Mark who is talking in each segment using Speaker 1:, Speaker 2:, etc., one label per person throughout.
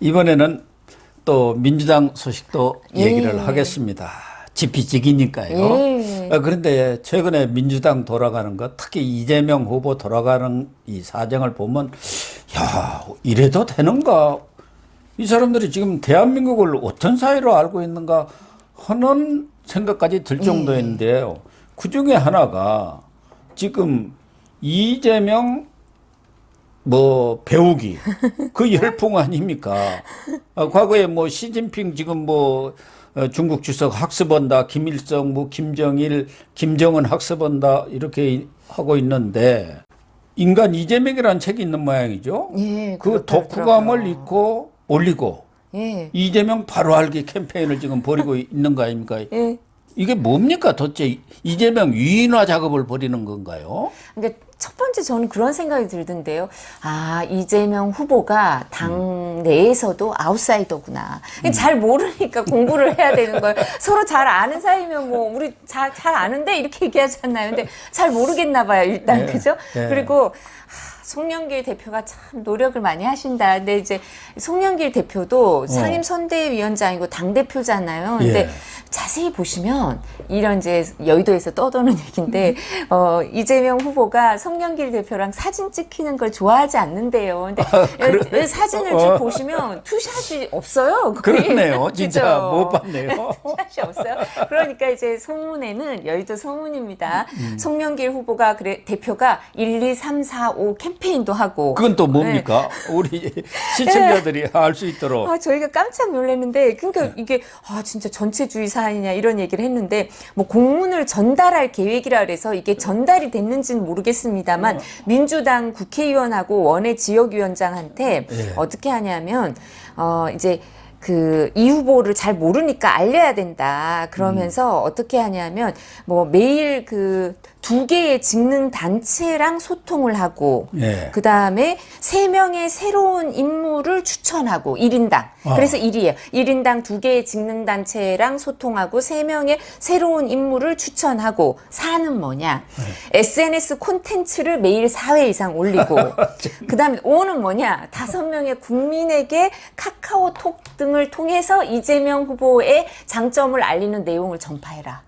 Speaker 1: 이번에는 또 민주당 소식도
Speaker 2: 예.
Speaker 1: 얘기를 하겠습니다. 지피지기니까요.
Speaker 2: 예.
Speaker 1: 어, 그런데 최근에 민주당 돌아가는 것, 특히 이재명 후보 돌아가는 이 사정을 보면, 야, 이래도 되는가? 이 사람들이 지금 대한민국을 어떤 사회로 알고 있는가 하는 생각까지 들 정도인데요. 그 중에 하나가 지금 이재명 뭐 배우기 그 열풍 아닙니까? 아, 과거에 뭐 시진핑 지금 뭐 어, 중국 주석 학습한다, 김일성, 뭐 김정일, 김정은 학습한다 이렇게 하고 있는데 인간 이재명이라는 책이 있는 모양이죠.
Speaker 2: 예,
Speaker 1: 그. 독후감을 읽고 올리고
Speaker 2: 예.
Speaker 1: 이재명 바로 알기 캠페인을 지금 벌이고 있는 거 아닙니까?
Speaker 2: 예.
Speaker 1: 이게 뭡니까 도대체 이재명 유인화 작업을 벌이는 건가요?
Speaker 2: 그러니까 첫 번째 저는 그런 생각이 들던데요. 아, 이재명 후보가 당 내에서도 아웃사이더구나. 잘 모르니까 공부를 해야 되는 거예요. 서로 잘 아는 사이면 뭐 우리 잘, 잘 아는데 이렇게 얘기하잖아요. 근데 잘 모르겠나 봐요, 일단.
Speaker 1: 네.
Speaker 2: 그죠?
Speaker 1: 네.
Speaker 2: 그리고 하, 송영길 대표가 참 노력을 많이 하신다. 근데 이제 송영길 대표도 상임 선대위원장이고 당 대표잖아요. 근데
Speaker 1: 예.
Speaker 2: 자세히 보시면 이런 이제 여의도에서 떠도는 얘기인데 어, 이재명 후보가 송영길 대표랑 사진 찍히는 걸 좋아하지 않는데요. 근데 이 사진을 쭉
Speaker 1: 어.
Speaker 2: 보시면 투샷이 없어요. 거의.
Speaker 1: 그렇네요. 진짜? 못 봤네요.
Speaker 2: 샷이 없어요. 그러니까 이제 소문에는 여의도 소문입니다.
Speaker 1: 음.
Speaker 2: 송영길 후보가 그래 대표가 1, 2, 3, 4, 5 캠페인도 하고
Speaker 1: 그건 또 뭡니까? 우리 시청자들이 알수 있도록.
Speaker 2: 아, 저희가 깜짝 놀랐는데, 그러니까 이게, 아, 진짜 전체주의 사 안이냐, 이런 얘기를 했는데, 뭐, 공문을 전달할 계획이라 그래서 이게 전달이 됐는지는 모르겠습니다만, 민주당 국회의원하고 원외 지역위원장한테
Speaker 1: 예.
Speaker 2: 어떻게 하냐면, 어, 이제, 그, 이 후보를 잘 모르니까 알려야 된다. 그러면서 어떻게 하냐면, 뭐, 매일 그, 두 개의 직능 단체랑 소통을 하고,
Speaker 1: 예.
Speaker 2: 그 다음에 세 명의 새로운 인물을 추천하고 1인당.
Speaker 1: 아.
Speaker 2: 그래서 1이에요. 1인당 두 개의 직능 단체랑 소통하고 세 명의 새로운 인물을 추천하고 4는 뭐냐.
Speaker 1: 네.
Speaker 2: SNS 콘텐츠를 매일 4회 이상 올리고. 그 다음에 5는 뭐냐. 다섯 명의 국민에게 카카오톡 등을 통해서 이재명 후보의 장점을 알리는 내용을 전파해라.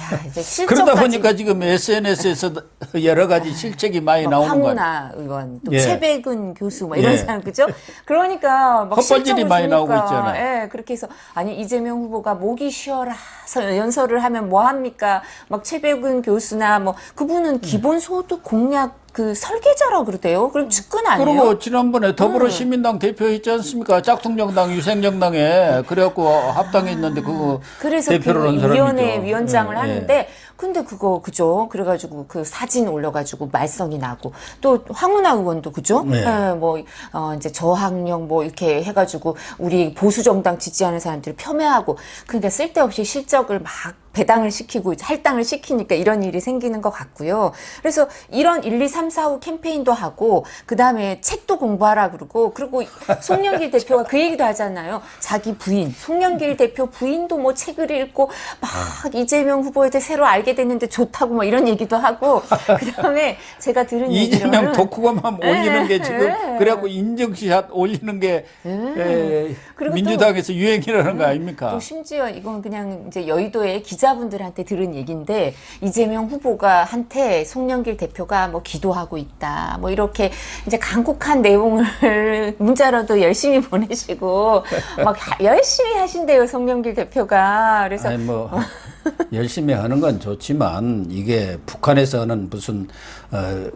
Speaker 2: 야.
Speaker 1: 그러다 보니까 지금 SNS에서 여러 가지 실책이 많이
Speaker 2: 막
Speaker 1: 나오는 거예요.
Speaker 2: 황운하 의원, 또
Speaker 1: 예.
Speaker 2: 최백은 교수, 뭐 이런
Speaker 1: 예.
Speaker 2: 사람 그죠? 그러니까 막
Speaker 1: 헛발질이 많이
Speaker 2: 주니까,
Speaker 1: 나오고 있잖아요.
Speaker 2: 예, 그렇게 해서 아니 이재명 후보가 목이 쉬어라 서 연설을 하면 뭐 합니까? 막 최백은 교수나 뭐 그분은 기본 소득 공약 그 설계자라고 그러대요. 그럼 측근 아니에요?
Speaker 1: 그리고 지난번에 더불어시민당 대표했지 않습니까? 짝퉁정당, 유생정당에 그래갖고 합당했는데 그거
Speaker 2: 그래서
Speaker 1: 대표를
Speaker 2: 그
Speaker 1: 한 사람이죠.
Speaker 2: 위원회 위원장을
Speaker 1: 예, 예.
Speaker 2: 하는데 근데 그거 그죠 그래가지고 그 사진 올려가지고 말썽이 나고 또 황운하 의원도 그죠
Speaker 1: 네.
Speaker 2: 예, 뭐 어, 이제 저학령 뭐 이렇게 해가지고 우리 보수 정당 지지하는 사람들을 폄훼하고 그러니까 쓸데없이 실적을 막 배당을 시키고 할당을 시키니까 이런 일이 생기는 것 같고요. 그래서 이런 1, 2, 3, 4, 5 캠페인도 하고 그 다음에 책도 공부하라 그러고 그리고 송영길 대표가 그 얘기도 하잖아요. 자기 부인 송영길 대표 부인도 뭐 책을 읽고 막 이재명 후보에 대해 새로 알게 됐는데 좋다고 뭐 이런 얘기도 하고 그 다음에 제가 들은
Speaker 1: 이재명
Speaker 2: 얘기로는
Speaker 1: 독후감만 올리는 게 지금
Speaker 2: 예.
Speaker 1: 그래갖고 인증샷 올리는 게 에,
Speaker 2: 또-
Speaker 1: 민주당에서 유행이라는 거 아닙니까?
Speaker 2: 또 심지어 이건 그냥 이제 여의도의 기 자분들한테 들은 얘기인데 이재명 후보가 한테 송영길 대표가 뭐 기도하고 있다 뭐 이렇게 이제 간곡한 내용을 문자로도 열심히 보내시고 막 하- 열심히 하신대요 송영길 대표가. 그래서
Speaker 1: 뭐 열심히 하는 건 좋지만 이게 북한에서 하는 무슨 어,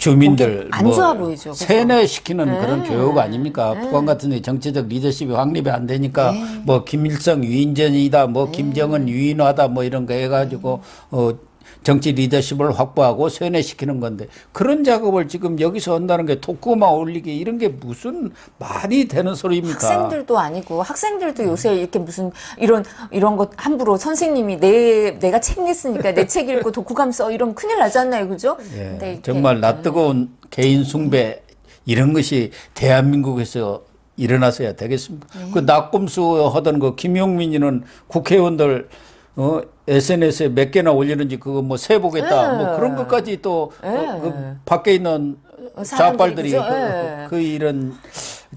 Speaker 1: 주민들
Speaker 2: 그게 안 좋아 보이죠, 그죠?
Speaker 1: 세뇌시키는
Speaker 2: 네.
Speaker 1: 그런 교육 아닙니까? 북한 같은 데 정치적 리더십이 확립이 안 되니까
Speaker 2: 네.
Speaker 1: 뭐 김일성 유인전이다, 뭐 김정은 유인화다, 뭐 이런 거 해가지고 어. 정치 리더십을 확보하고 세뇌시키는 건데 그런 작업을 지금 여기서 한다는 게 독고만 올리기 이런 게 무슨 말이 되는 소리입니까?
Speaker 2: 학생들도 아니고 학생들도 요새 이렇게 무슨 이런 이런 것 함부로 선생님이 내 내가 책 냈으니까 내 책 읽고 독후감 써 이러면 큰일 나잖아요, 그죠?
Speaker 1: 예, 정말 낯뜨거운 개인 숭배 이런 것이 대한민국에서 일어나서야 되겠습니까?
Speaker 2: 네.
Speaker 1: 그 낙곰수 하던 그 김용민이는 국회의원들 어 SNS에 몇 개나 올리는지 그거 뭐 세보겠다
Speaker 2: 네.
Speaker 1: 뭐 그런 것까지 또
Speaker 2: 네.
Speaker 1: 어, 그 밖에 있는
Speaker 2: 어,
Speaker 1: 좌빨들이
Speaker 2: 그죠?
Speaker 1: 그,
Speaker 2: 네.
Speaker 1: 그 이런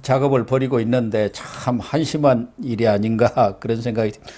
Speaker 1: 작업을 벌이고 있는데 참 한심한 일이 아닌가 그런 생각이 듭니다.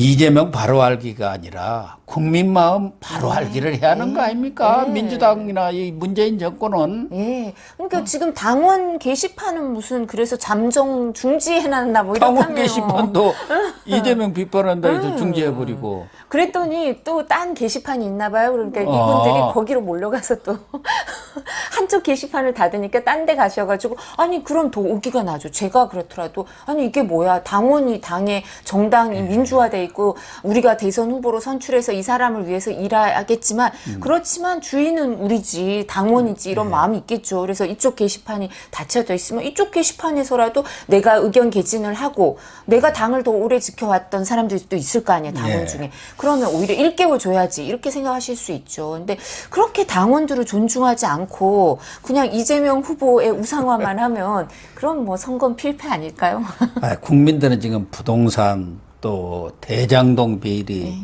Speaker 1: 이재명 바로 알기가 아니라 국민 마음 바로 알기를 해야 하는 거 아닙니까? 민주당이나 이 문재인 정권은
Speaker 2: 예. 그러니까 지금 당원 게시판은 무슨 그래서 잠정 중지해놨나 뭐
Speaker 1: 당원
Speaker 2: 이렇다며요.
Speaker 1: 게시판도 이재명 비판한다 해서 중지해버리고
Speaker 2: 그랬더니 또 딴 게시판이 있나 봐요. 그러니까
Speaker 1: 아.
Speaker 2: 이분들이 거기로 몰려가서 또 한쪽 게시판을 닫으니까 딴 데 가셔가지고 아니 그럼 더 오기가 나죠. 제가 그렇더라도 아니 이게 뭐야 당원이 당의 정당이
Speaker 1: 네.
Speaker 2: 민주화돼 있고 우리가 대선 후보로 선출해서 이 사람을 위해서 일하겠지만
Speaker 1: 음.
Speaker 2: 그렇지만 주인은 우리지 당원이지
Speaker 1: 네.
Speaker 2: 이런 마음이 있겠죠. 그래서 이쪽 게시판이 닫혀져 있으면 이쪽 게시판에서라도 내가 의견 개진을 하고 내가 당을 더 오래 지켜왔던 사람들이 또 있을 거 아니에요 당원
Speaker 1: 예.
Speaker 2: 중에 그러면 오히려 일깨워 줘야지 이렇게 생각하실 수 있죠. 근데 그렇게 당원들을 존중하지 않고 그냥 이재명 후보의 우상화만 하면 그럼 뭐 선거 필패 아닐까요?
Speaker 1: 아, 국민들은 지금 부동산 또 대장동 비리
Speaker 2: 네.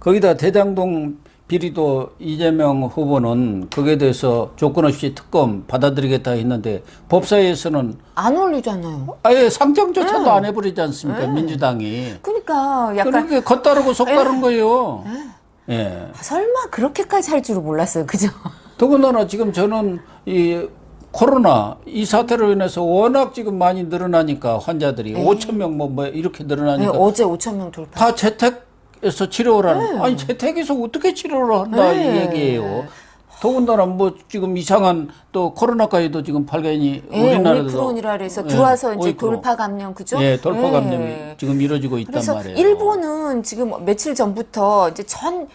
Speaker 1: 거기다 대장동 비리도 이재명 후보는 거기에 대해서 조건 없이 특검 받아들이겠다 했는데 법사위에서는
Speaker 2: 안 어울리잖아요.
Speaker 1: 아예 상정조차도 안 해버리지 않습니까 민주당이
Speaker 2: 그러니까 네. 약간 네.
Speaker 1: 그렇게 겉다르고 속다른 거예요. 예.
Speaker 2: 아, 설마 그렇게까지 할 줄은 몰랐어요. 그죠?
Speaker 1: 더군다나 지금 저는 이 코로나 이 사태로 인해서 워낙 지금 많이 늘어나니까 환자들이 5천 명뭐 뭐 이렇게
Speaker 2: 네,
Speaker 1: 늘어나니까
Speaker 2: 어제 5천 명 돌파.
Speaker 1: 다 재택 에서 치료를 하는 아니 재택에서 어떻게 치료를 한다 이
Speaker 2: 네.
Speaker 1: 얘기예요. 더군다나 뭐 지금 이상한 또 코로나까지도 지금 발견이
Speaker 2: 예,
Speaker 1: 우리나라도
Speaker 2: 오미크론이라 그래서
Speaker 1: 예,
Speaker 2: 들어와서 이제
Speaker 1: 오미크론.
Speaker 2: 돌파 감염 그죠?
Speaker 1: 예, 돌파
Speaker 2: 예.
Speaker 1: 감염이 지금 이루어지고 있단
Speaker 2: 그래서
Speaker 1: 말이에요.
Speaker 2: 일본은 지금 며칠 전부터 이제 전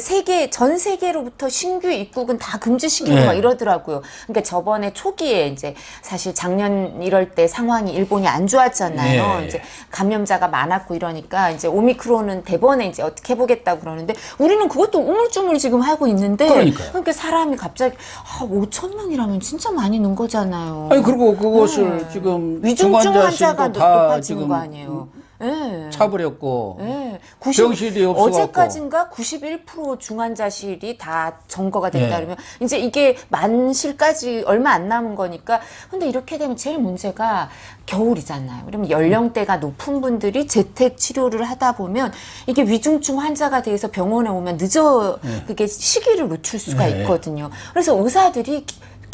Speaker 2: 세계 전 세계로부터 신규 입국은 다 금지시키고
Speaker 1: 네.
Speaker 2: 막 이러더라고요. 그러니까 저번에 초기에 이제 사실 작년 이럴 때 상황이 일본이 안 좋았잖아요.
Speaker 1: 네.
Speaker 2: 이제 감염자가 많았고 이러니까 이제 오미크론은 대번에 이제 어떻게 해보겠다고 그러는데 우리는 그것도 우물쭈물 지금 하고 있는데
Speaker 1: 그러니까요.
Speaker 2: 그러니까 사람이 갑자기 아, 5천 명이라면 진짜 많이 넣은 거잖아요.
Speaker 1: 아니 그리고 그것을 지금
Speaker 2: 위중증 환자가
Speaker 1: 다
Speaker 2: 높아지는 거 아니에요. 예.
Speaker 1: 차버렸고
Speaker 2: 예.
Speaker 1: 병실이 없어갖고.
Speaker 2: 어제까지인가 91% 중환자실이 다 점거가 됐다
Speaker 1: 예.
Speaker 2: 그러면 이제 이게 만실까지 얼마 안 남은 거니까 근데 이렇게 되면 제일 문제가 겨울이잖아요. 그러면 연령대가 높은 분들이 재택 치료를 하다 보면 이게 위중증 환자가 돼서 병원에 오면 늦어 그게 시기를 놓칠 수가
Speaker 1: 예.
Speaker 2: 있거든요. 그래서 의사들이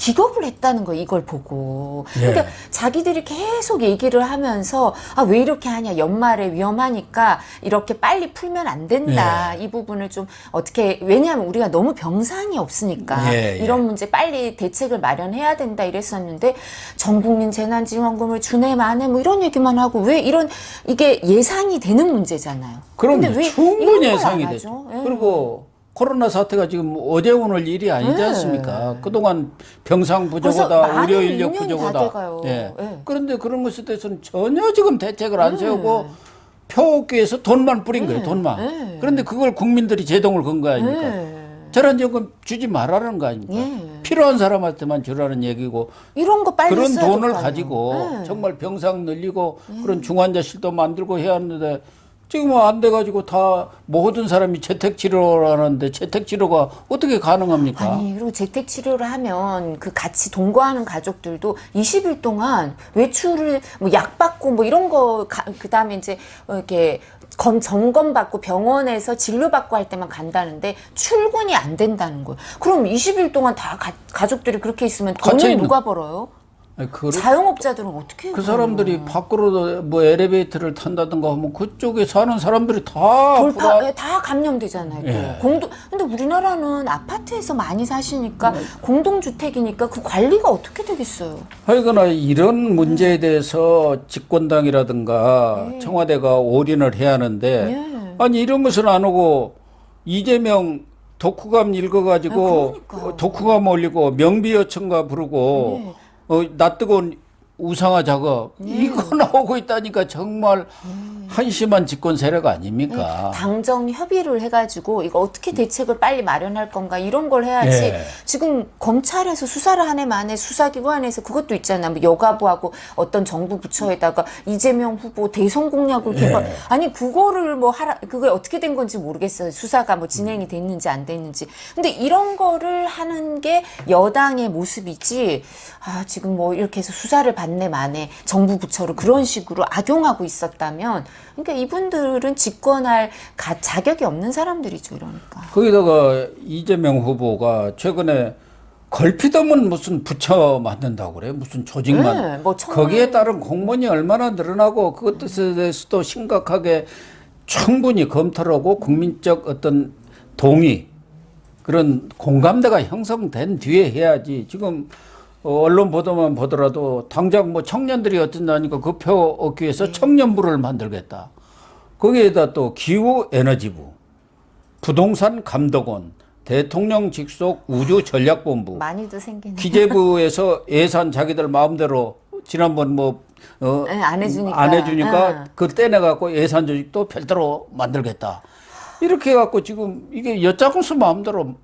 Speaker 2: 기- 기겁을 했다는 거 이걸 보고
Speaker 1: 예.
Speaker 2: 그러니까 자기들이 계속 얘기를 하면서 아 왜 이렇게 하냐 연말에 위험하니까 이렇게 빨리 풀면 안 된다
Speaker 1: 예.
Speaker 2: 이 부분을 좀 어떻게 왜냐하면 우리가 너무 병상이 없으니까
Speaker 1: 예, 예.
Speaker 2: 이런 문제 빨리 대책을 마련해야 된다 이랬었는데 전 국민 재난지원금을 주네 마네 뭐 이런 얘기만 하고 왜 이런 이게 예상이 되는 문제잖아요.
Speaker 1: 그럼 충분히 예상이? 되죠.
Speaker 2: 예.
Speaker 1: 그리고 코로나 사태가 지금 어제 오늘 일이 아니지
Speaker 2: 네.
Speaker 1: 않습니까? 그동안 병상 부족하다, 의료 인력
Speaker 2: 2년이 다
Speaker 1: 부족하다. 예.
Speaker 2: 예.
Speaker 1: 그런데 그런 것에 대해서는 전혀 지금 대책을 안 세우고 표기에서 돈만 뿌린 거예요, 돈만.
Speaker 2: 예.
Speaker 1: 그런데 그걸 국민들이 제동을 건 거 아닙니까?
Speaker 2: 예.
Speaker 1: 재난지원금 주지 말라는 거 아닙니까?
Speaker 2: 예.
Speaker 1: 필요한 사람한테만 주라는 얘기고
Speaker 2: 이런 거 빨리
Speaker 1: 그런 돈을. 가지고
Speaker 2: 예.
Speaker 1: 정말 병상 늘리고 그런 중환자실도 만들고 해야 하는데 지금 안 돼가지고 다 모든 사람이 재택 치료를 하는데 재택 치료가 어떻게 가능합니까?
Speaker 2: 아니 그리고 재택 치료를 하면 그 같이 동거하는 가족들도 20일 동안 외출을 뭐 약 받고 뭐 이런 거 그 다음에 이제 어, 이렇게 검 점검 받고 병원에서 진료 받고 할 때만 간다는데 출근이 안 된다는 거예요. 그럼 20일 동안 다 가, 가족들이 그렇게 있으면 돈을 누가 벌어요?
Speaker 1: 아니, 그,
Speaker 2: 자영업자들은 어떻게 해요?
Speaker 1: 그 사람들이 밖으로 뭐 엘리베이터를 탄다든가 하면 그쪽에 사는 사람들이 다
Speaker 2: 돌파
Speaker 1: 불안-
Speaker 2: 예, 다 감염되잖아요. 또.
Speaker 1: 예.
Speaker 2: 공동 근데 우리나라는 아파트에서 많이 사시니까 공동 주택이니까 그 관리가 어떻게 되겠어요?
Speaker 1: 하여간에 이런 문제에 대해서 집권당이라든가
Speaker 2: 네.
Speaker 1: 청와대가 올인을 해야 하는데
Speaker 2: 예.
Speaker 1: 아니 이런 것을 안 하고 이재명 독후감 읽어가지고
Speaker 2: 아, 그러니까요.
Speaker 1: 어, 독후감 올리고 명비여천가 부르고
Speaker 2: 네.
Speaker 1: 어, 낯뜨거운 우상화 작업 이거 나오고 있다니까 정말 한심한 집권 세력 아닙니까?
Speaker 2: 당정 협의를 해가지고 이거 어떻게 대책을 빨리 마련할 건가 이런 걸 해야지.
Speaker 1: 예.
Speaker 2: 지금 검찰에서 수사를 한 해 만에 수사기관에서 그것도 있잖아 뭐 여가부하고 어떤 정부 부처에다가 이재명 후보 대선 공약을 개발.
Speaker 1: 예.
Speaker 2: 아니 그거를 뭐 하라 그게 어떻게 된 건지 모르겠어요. 수사가 뭐 진행이 됐는지 안 됐는지. 근데 이런 거를 하는 게 여당의 모습이지 아 지금 뭐 이렇게 해서 수사를 받네 마네 정부 부처로 그런 식으로 악용하고 있었다면 그러니까 이분들은 집권할 가- 자격이 없는 사람들이죠 이러니까.
Speaker 1: 거기다가 이재명 후보가 최근에 걸핏하면 무슨 부처 만든다고 그래? 무슨 조직만.
Speaker 2: 네, 뭐 청문-
Speaker 1: 거기에 따른 공무원이 얼마나 늘어나고 그것에 대해서도 심각하게 충분히 검토를 하고 국민적 어떤 동의 그런 공감대가 형성된 뒤에 해야지. 지금 어, 언론 보도만 보더라도 당장 뭐 청년들이 어쩐다니까 그 표 얻기 위해서 청년부를 만들겠다 거기에다 또 기후 에너지부 부동산 감독원 대통령 직속 우주 전략본부
Speaker 2: 많이도 생기네.
Speaker 1: 기재부에서 예산 자기들 마음대로 지난번 뭐 어,
Speaker 2: 네, 안 해주니까.
Speaker 1: 안 해주니까
Speaker 2: 응.
Speaker 1: 그걸 떼내갖고 예산 조직도 별도로 만들겠다. 이렇게 해갖고 지금 이게 엿장수 마음대로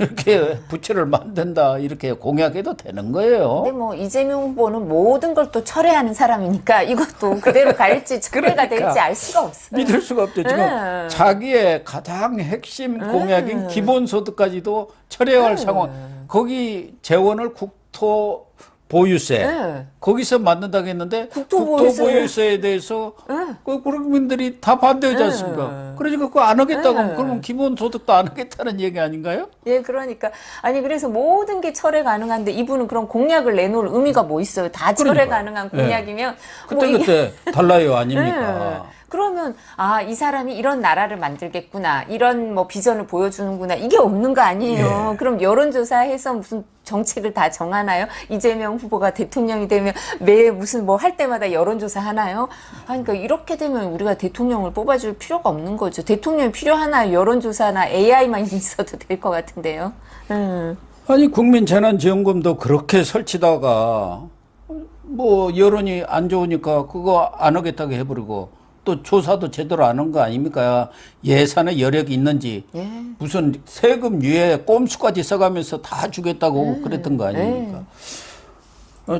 Speaker 1: 이렇게 부채를 만든다 이렇게 공약해도 되는 거예요.
Speaker 2: 근데 뭐 이재명 후보는 모든 걸 또 철회하는 사람이니까 이것도 그대로 갈지 철회가
Speaker 1: 그러니까.
Speaker 2: 될지 알 수가 없어요.
Speaker 1: 믿을 수가 없죠. 지금
Speaker 2: 네.
Speaker 1: 자기의 가장 핵심 공약인 기본소득까지도 철회할 상황. 거기 재원을 국토 보유세
Speaker 2: 네.
Speaker 1: 거기서 만든다고 했는데
Speaker 2: 국토
Speaker 1: 국토
Speaker 2: 보유세.
Speaker 1: 보유세 에 대해서 그 국민들이 다 반대하지 않습니까? 그러니까 그거 안 하겠다고 하면 그러면 기본소득도 안 하겠다는 얘기 아닌가요?
Speaker 2: 예, 그러니까 아니 그래서 모든 게 철회 가능한데 이분은 그런 공약을 내놓을 의미가 뭐 있어요? 다 철회
Speaker 1: 그러니까요.
Speaker 2: 가능한
Speaker 1: 예.
Speaker 2: 공약이면 뭐
Speaker 1: 그때 그때 달라요
Speaker 2: 예.
Speaker 1: 아닙니까?
Speaker 2: 그러면 아 이 사람이 이런 나라를 만들겠구나 이런 뭐 비전을 보여주는구나 이게 없는 거 아니에요
Speaker 1: 예.
Speaker 2: 그럼 여론조사해서 무슨 정책을 다 정하나요 이재명 후보가 대통령이 되면 매 무슨 뭐 할 때마다 여론조사 하나요 아 그러니까 이렇게 되면 우리가 대통령을 뽑아줄 필요가 없는 거죠 대통령이 필요하나 여론조사나 AI만 있어도 될 것 같은데요 음.
Speaker 1: 아니 국민재난지원금도 그렇게 설치다가 뭐 여론이 안 좋으니까 그거 안 하겠다고 해버리고 또 조사도 제대로 안 한 거 아닙니까? 예산에 여력이 있는지
Speaker 2: 예.
Speaker 1: 무슨 세금 유예 꼼수까지 써가면서 다 주겠다고 그랬던 거 아닙니까? 어,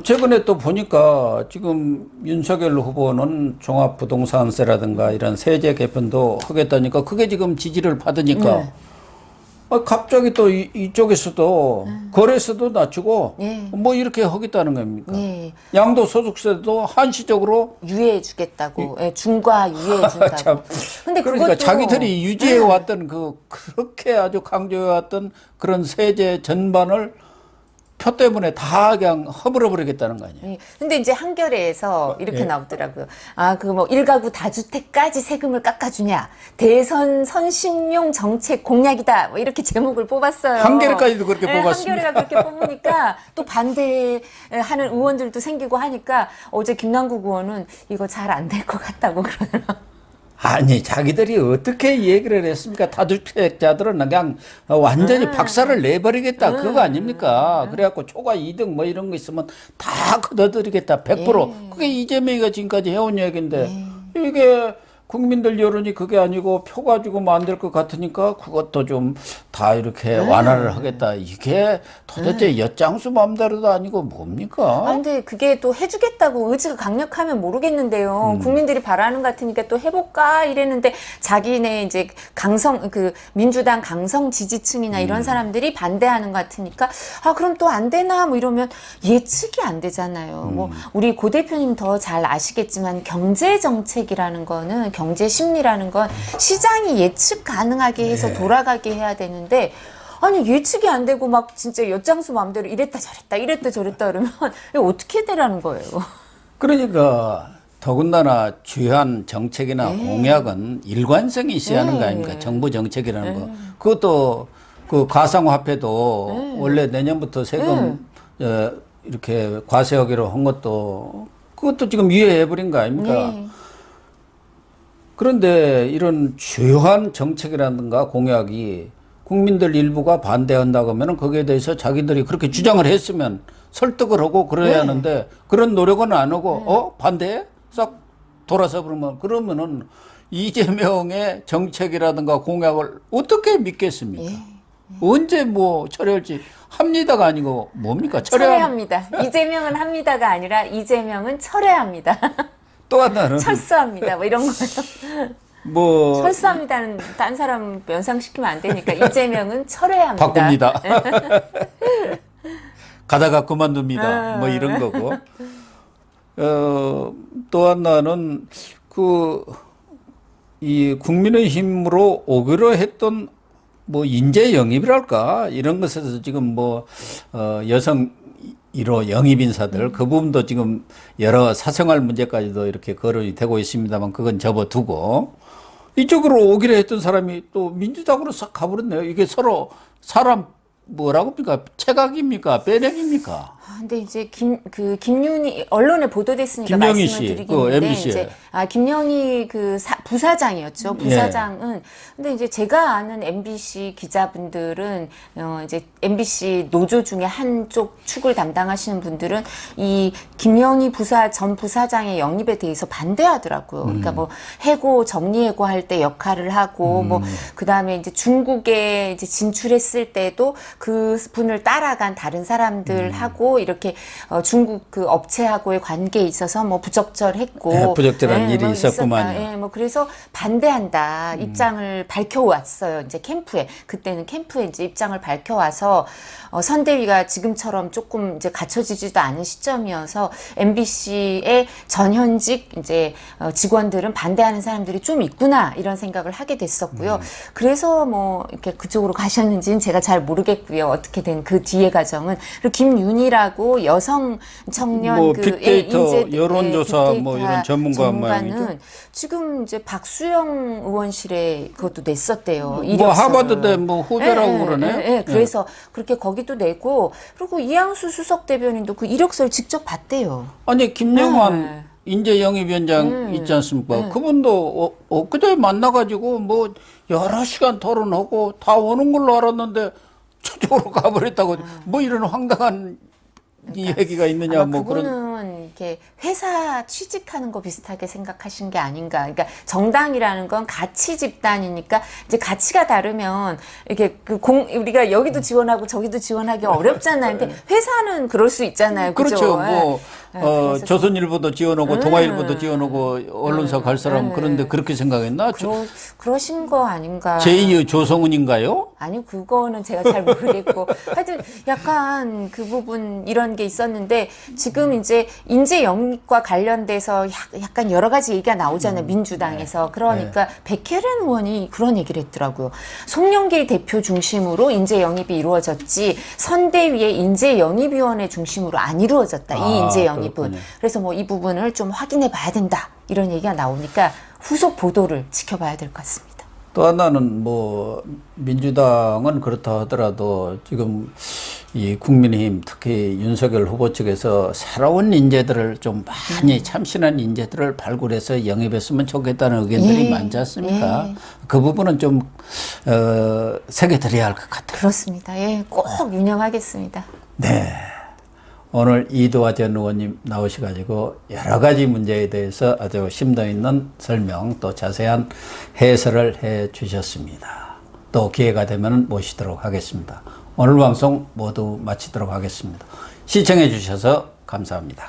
Speaker 1: 최근에 또 보니까 지금 윤석열 후보는 종합부동산세라든가 이런 세제 개편도 하겠다니까 그게 지금 지지를 받으니까 아, 갑자기 또 이, 이쪽에서도 거래세도 낮추고
Speaker 2: 예.
Speaker 1: 뭐 이렇게 하겠다는 겁니까?
Speaker 2: 예.
Speaker 1: 양도소득세도 한시적으로
Speaker 2: 유예해 주겠다고 예, 중과 유예해 준다고
Speaker 1: 참.
Speaker 2: 근데
Speaker 1: 그러니까
Speaker 2: 그것도
Speaker 1: 자기들이 유지해 왔던 그 그렇게 아주 강조해 왔던 그런 세제 전반을 표 때문에 다 그냥 허물어 버리겠다는 거 아니에요.
Speaker 2: 예. 근데 이제 한겨레에서 이렇게
Speaker 1: 예.
Speaker 2: 나오더라고요. 아, 그 뭐 일가구 다주택까지 세금을 깎아주냐. 대선 선심용 정책 공약이다. 뭐 이렇게 제목을 뽑았어요.
Speaker 1: 한겨레까지도 그렇게
Speaker 2: 예,
Speaker 1: 뽑았습니다.
Speaker 2: 한겨레가 그렇게 뽑으니까 또 반대하는 의원들도 생기고 하니까 어제 김남국 의원은 이거 잘 안 될 것 같다고 그러더라고요.
Speaker 1: 아니 자기들이 어떻게 얘기를 했습니까? 다주택자들은 그냥 완전히 박살을 내버리겠다. 그거 아닙니까? 그래갖고 초과 이득 뭐 이런 거 있으면 다 걷어들이겠다. 100% 그게 이재명이가 지금까지 해온 얘기인데 이게 국민들 여론이 그게 아니고 표 가지고 만들 것 같으니까 그것도 좀 다 이렇게 완화를 하겠다 이게 도대체 엿장수 마음대로도 아니고 뭡니까?
Speaker 2: 아, 근데 그게 또 해주겠다고 의지가 강력하면 모르겠는데요.
Speaker 1: 음.
Speaker 2: 국민들이 바라는 것 같으니까 또 해볼까 이랬는데 자기네 이제 강성, 그 민주당 강성 지지층이나
Speaker 1: 음.
Speaker 2: 이런 사람들이 반대하는 것 같으니까 아, 그럼 또 안 되나 뭐 이러면 예측이 안 되잖아요. 뭐
Speaker 1: 음.
Speaker 2: 우리 고 대표님 더 잘 아시겠지만 경제 정책이라는 거는 경제 심리라는 건 시장이 예측 가능하게 해서
Speaker 1: 네.
Speaker 2: 돌아가게 해야 되는데 아니 예측이 안 되고 막 진짜 엿장수 마음대로 이랬다 저랬다 이랬다 저랬다 그러면 어떻게 되라는 거예요?
Speaker 1: 그러니까 더군다나 주요한 정책이나
Speaker 2: 네.
Speaker 1: 공약은 일관성이 있어야 하는 거
Speaker 2: 네.
Speaker 1: 아닙니까? 정부 정책이라는 거. 그것도 그 가상화폐도
Speaker 2: 네.
Speaker 1: 원래 내년부터 세금 어, 이렇게 과세하기로 한 것도 그것도 지금 유예해버린 거 아닙니까?
Speaker 2: 네.
Speaker 1: 그런데 이런 주요한 정책이라든가 공약이 국민들 일부가 반대한다고 하면 거기에 대해서 자기들이 그렇게 주장을 했으면 설득을 하고 그래야
Speaker 2: 네.
Speaker 1: 하는데 그런 노력은 안 하고 어 반대해 싹 돌아서 그러면 그러면은 이재명의 정책이라든가 공약을 어떻게 믿겠습니까?
Speaker 2: 예.
Speaker 1: 언제 뭐 철회할지 합니다가 아니고 뭡니까 철회
Speaker 2: 철회합니다. 이재명은 합니다가 아니라 이재명은 철회합니다.
Speaker 1: 또 하나는
Speaker 2: 철수합니다. 뭐 이런 거요.
Speaker 1: 뭐
Speaker 2: 철수합니다는 딴 사람 연상시키면 안 되니까 이재명은 철회합니다.
Speaker 1: 바꿉니다. 가다가 그만둡니다. 뭐 이런 거고. 어, 또 하나는 그, 이 국민의힘으로 오기로 했던 뭐 인재 영입이랄까 이런 것에서 지금 뭐, 어, 여성 1호 영입 인사들 그 부분도 지금 여러 사생활 문제까지도 이렇게 거론이 되고 있습니다만 그건 접어두고 이쪽으로 오기로 했던 사람이 또 민주당으로 싹 가버렸네요. 이게 서로 사람 뭐라고 합니까? 체각입니까? 빼내기입니까?
Speaker 2: 아, 근데 이제 김 그 김윤희 언론에 보도됐으니까
Speaker 1: 김영희
Speaker 2: 드리긴
Speaker 1: 그.
Speaker 2: 이제 아 김영희 그 사- 부사장이었죠.
Speaker 1: 예.
Speaker 2: 부사장은 근데 이제 제가 아는 MBC 기자분들은 어 이제 MBC 노조 중에 한쪽 축을 담당하시는 분들은 이 김영희 부사 전 부사장의 영입에 대해서 반대하더라고요. 그러니까
Speaker 1: 음.
Speaker 2: 뭐 해고 정리해고 할 때 역할을 하고 뭐 그다음에 이제 중국에 이제 진출했을 때도 그 분을 따라간 다른
Speaker 1: 음.
Speaker 2: 사람들하고 이렇게 어, 중국 그 업체하고의 관계에 있어서 뭐 부적절했고
Speaker 1: 네, 부적절한 일이
Speaker 2: 뭐
Speaker 1: 있었구만요. 음.
Speaker 2: 있었다. 예, 뭐 그래서 반대한다 입장을 밝혀왔어요. 이제 캠프에 그때는 캠프에 이제 입장을 밝혀와서 어, 선대위가 지금처럼 조금 이제 갖춰지지도 않은 시점이어서 MBC의 전현직 이제 어, 직원들은 반대하는 사람들이 좀 있구나 이런 생각을 하게 됐었고요.
Speaker 1: 음.
Speaker 2: 그래서 뭐 이렇게 그쪽으로 가셨는지는 제가 잘 모르겠고요. 어떻게 된 그 뒤의 과정은 그리고 김윤희라 고 여성 청년
Speaker 1: 뭐
Speaker 2: 그
Speaker 1: 빅데이터,
Speaker 2: 인재-
Speaker 1: 여론조사
Speaker 2: 예,
Speaker 1: 뭐
Speaker 2: 빅데이터
Speaker 1: 이런 전문가 모양이죠?
Speaker 2: 지금 이제 박수영 의원실에 그것도 냈었대요.
Speaker 1: 뭐
Speaker 2: 이력서를.
Speaker 1: 하버드대 뭐 후배라고
Speaker 2: 예, 예,
Speaker 1: 그러네요.
Speaker 2: 예, 예. 그래서 그렇게 거기도 내고 그리고 이양수 수석 대변인도 그 이력서를 직접 봤대요.
Speaker 1: 아니 김영환
Speaker 2: 네.
Speaker 1: 인재 영입위원장 있지 않습니까? 그분도 어, 엊그제 만나가지고 뭐 여러 시간 토론하고 다 오는 걸로 알았는데 저쪽으로 가버렸다고 뭐 이런 황당한 이 얘기가 있느냐 뭐 그런
Speaker 2: 그분은 이렇게 회사 취직하는 거 비슷하게 생각하신 게 아닌가. 그러니까 정당이라는 건 가치 집단이니까 이제 가치가 다르면 이렇게 그 공 우리가 여기도 지원하고 저기도 지원하기 어렵잖아요. 근데 회사는 그럴 수 있잖아요. 그죠?
Speaker 1: 그렇죠.
Speaker 2: 예.
Speaker 1: 뭐
Speaker 2: 예,
Speaker 1: 어,
Speaker 2: 그래서
Speaker 1: 조선일보도 지원하고 동아일보도 지원하고 언론사 갈 사람 그런데 그렇게 생각했나? 저-
Speaker 2: 그러, 그러신 거 아닌가.
Speaker 1: 제2의 조성은인가요?
Speaker 2: 아니 그거는 제가 잘 모르겠고. 하여튼 약간 그 부분 이런 게 있었는데 지금 이제 인재 영입과 관련돼서 약- 약간 여러 가지 얘기가 나오잖아요 민주당에서. 그러니까 백혜련 의원이 그런 얘기를 했더라고요. 송영길 대표 중심으로 인재 영입이 이루어졌지 선대위의 인재 영입위원회 중심으로 안 이루어졌다. 이
Speaker 1: 아,
Speaker 2: 인재 영입 은
Speaker 1: 그렇군요.
Speaker 2: 그래서 뭐 이 부분을 좀 확인해 봐야 된다 이런 얘기가 나오니까 후속 보도를 지켜봐야 될 것 같습니다.
Speaker 1: 또 하나는 뭐 민주당은 그렇다 하더라도 지금 이 국민의힘 특히 윤석열 후보 측에서 새로운 인재들을 좀 많이 참신한 인재들을 발굴해서 영입했으면 좋겠다는 의견들이
Speaker 2: 예,
Speaker 1: 많지 않습니까?
Speaker 2: 예.
Speaker 1: 그 부분은 좀 어, 새겨드려야 할 것 같아요.
Speaker 2: 그렇습니다. 예, 꼭 운영하겠습니다.
Speaker 1: 네. 오늘 이도화 전 의원님 나오셔가지고 여러 가지 문제에 대해서 아주 심도 있는 설명 또 자세한 해설을 해 주셨습니다. 또 기회가 되면 모시도록 하겠습니다. 오늘 방송 모두 마치도록 하겠습니다. 시청해 주셔서 감사합니다.